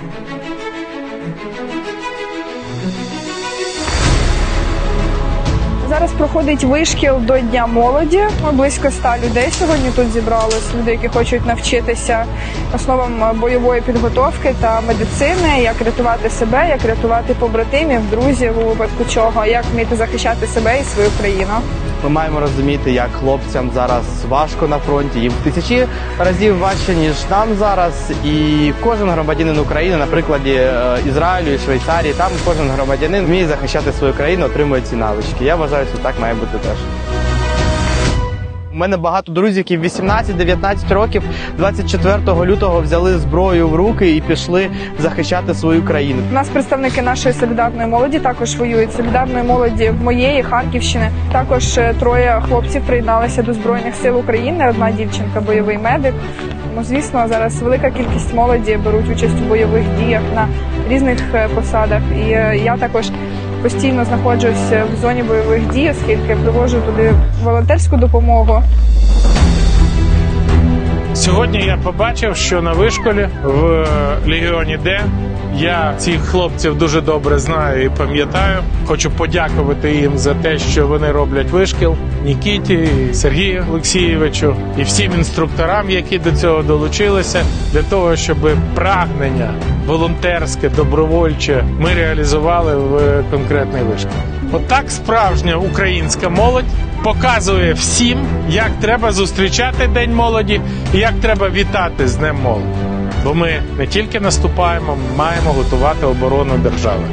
thank you Зараз проходить вишкіл до Дня молоді. Близько ста людей сьогодні тут зібрались. Люди, які хочуть навчитися основам бойової підготовки та медицини, як рятувати себе, як рятувати побратимів, друзів у випадку чого, як вміти захищати себе і свою країну. Ми маємо розуміти, як хлопцям зараз важко на фронті, їм тисячі разів важче ніж нам зараз. І кожен громадянин України, на прикладі е, Ізраїлю і Швейцарії, там кожен громадянин вміє захищати свою країну, отримує ці навички. Я вважаю, що так має бути теж. У мене багато друзів, які 18-19 років 24 лютого взяли зброю в руки і пішли захищати свою країну. У нас представники нашої солідарної молоді також воюють. Солідарної молоді моєї Харківщини. Також е, троє хлопців приєдналися до збройних сил України. Одна дівчинка, бойовий медик. Тому, звісно, зараз велика кількість молоді беруть участь у бойових діях на різних е, посадах. І е, я також постійно знаходжусь в зоні бойових дій, оскільки привожу туди волонтерську допомогу. Сьогодні я побачив, що на вишколі в Легіоні Д я цих хлопців дуже добре знаю і пам'ятаю. Хочу подякувати їм за те, що вони роблять вишкіл Нікіті, Сергію Олексійовичу і всім інструкторам, які до цього долучилися, для того, щоб прагнення волонтерське, добровольче ми реалізували в конкретний вишкіл. Отак справжня українська молодь показує всім, як треба зустрічати День молоді і як треба вітати з Днем молоді. Бо ми не тільки наступаємо, ми маємо готувати оборону держави.